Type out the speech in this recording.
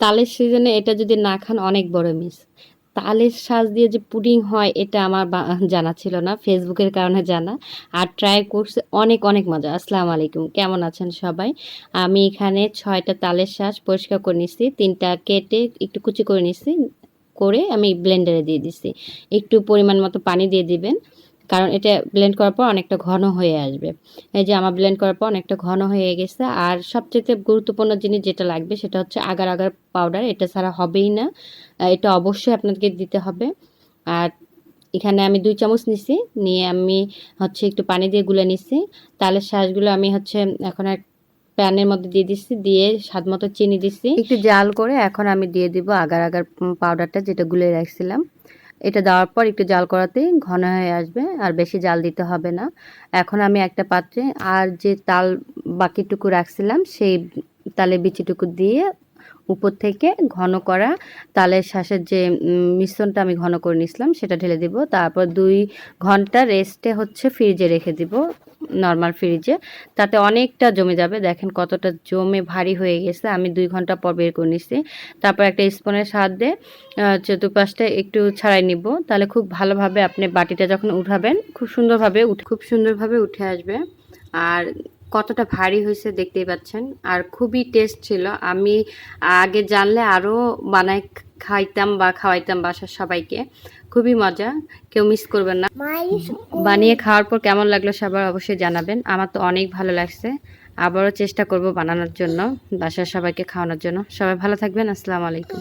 তালের সিজনে এটা যদি না খান, অনেক বড় মিস তালের শাঁস দিয়ে যে পুডিং হয়, এটা আমার জানা ছিল না ফেসবুকের কারণে জানা। আর ট্রাই করছে, অনেক অনেক মজা। আসসালামু আলাইকুম, কেমন আছেন সবাই? আমি এখানে ছয়টা তালের শাঁস পরিষ্কার করে নিচ্ছি তিনটা কেটে একটু কুচি করে নিচ্ছি করে আমি ব্লেন্ডারে দিয়ে দিচ্ছি একটু পরিমাণ মতো পানি দিয়ে দিবেন। কারণ এটা ব্লেন্ড করার পর অনেকটা ঘন হয়ে আসবে। এই যে আমার ব্লেন্ড করার পর অনেকটা ঘন হয়ে গেছে। আর সবচেয়ে গুরুত্বপূর্ণ জিনিস যেটা লাগবে সেটা হচ্ছে আগার আগার পাউডার এটা ছাড়া হবেই না। এটা অবশ্যই আপনাদেরকে দিতে হবে। আর এখানে আমি দুই চামচ নিছি, নিয়ে আমি হচ্ছে একটু পানি দিয়ে গুলে নিছি। তালের শাঁসগুলো আমি হচ্ছে এখন এক প্যানের মধ্যে দিয়ে দিচ্ছি দিয়ে স্বাদ মতো চিনি দিচ্ছি একটু জাল করে এখন আমি দিয়ে দিব আগার আগার পাউডারটা যেটা গুলে রাখছিলাম। এটা দেওয়ার পর একটু জাল করাতেই ঘন হয়ে আসবে, আর বেশি জাল দিতে হবে না। এখন আমি একটা পাত্রে আর যে তাল বাকিটুকু রাখছিলাম, সেই তালে বিচিটুকু দিয়ে উপর থেকে ঘন করা তালের শ্বাসের যে মিশ্রণটা আমি ঘন করে নিয়েছিলাম, সেটা ঢেলে দিব। তারপর দুই ঘণ্টা রেস্টে হচ্ছে ফ্রিজে রেখে দিব। নর্মাল ফ্রিজে তাতে অনেকটা জমে যাবে। দেখেন কতটা জমে ভারী হয়ে গেছে। আমি দুই ঘণ্টা পর বের করে নিচ্ছি তারপর একটা স্পুনের সাহায্যে চতুর্পাশটা একটু ছাড়াই নিব। তাহলে খুব ভালোভাবে আপনি বাটিটা যখন উঠাবেন, খুব সুন্দরভাবে উঠে খুব সুন্দরভাবে উঠে আসবে। আর কতটা ভারী হয়েছে দেখতেই পাচ্ছেন। আর খুবই টেস্ট ছিল। আমি আগে জানলে আরও বানাই খাইতাম বা খাওয়াইতাম বাসার সবাইকে। খুবই মজা। কেউ মিস করবেন না। বানিয়ে খাওয়ার পর কেমন লাগল সবার অবশ্যই জানাবেন। আমার তো অনেক ভালো লাগছে। আবারও চেষ্টা করব বানানোর জন্য বাসার সবাইকে খাওয়ানোর জন্য। সবাই ভালো থাকবেন। আসসালামু আলাইকুম।